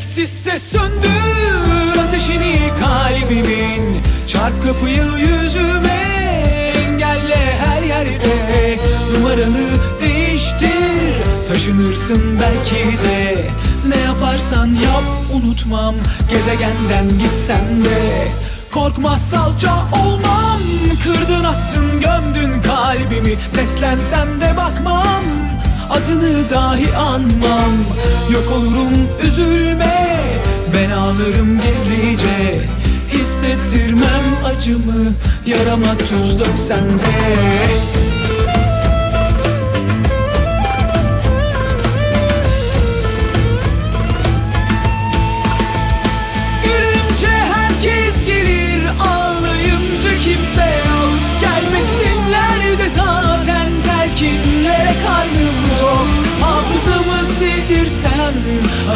Gereksiz ses söndür ateşini kalbimin Çarp kapıyı yüzüme engelle her yerde. Numaranı değiştir taşınırsın belki de. Ne yaparsan yap unutmam gezegenden gitsem de. Korkmaz salça olmam Kırdın attın gömdün kalbimi. Seslensem de bakmam Adını dahi anmam. Yok olurum üzülme Ben ağlarım gizlice Hissettirmem acımı. Yarama tuz döksem de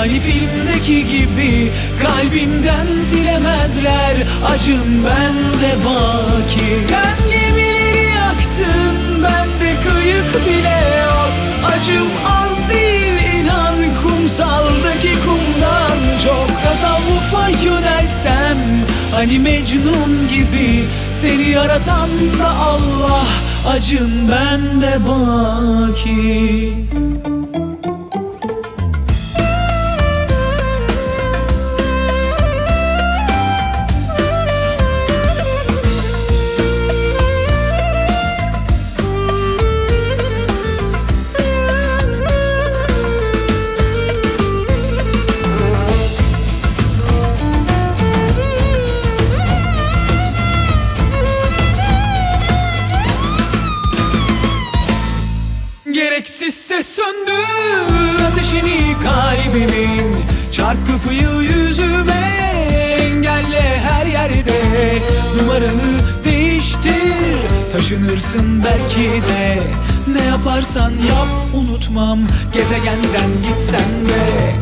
Hani filmdeki gibi Kalbimden silemezler Acım bende baki. Sen gemileri yaktın Bende kıyık bile yok. Acım az değil inan Kumsaldaki kumdan çok. Tasavvufa yönelsem Hani Mecnun gibi Seni yaratan da Allah. Acın bende baki Gereksiz ses söndür ateşini kalbimin Çarp kapıyı yüzüme engelle her yerde. Numaranı değiştir taşınırsın belki de. Ne yaparsan yap unutmam gezegenden gitsen de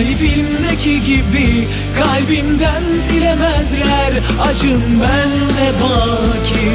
Hani filmdeki gibi Kalbimden silemezler. Acın bende baki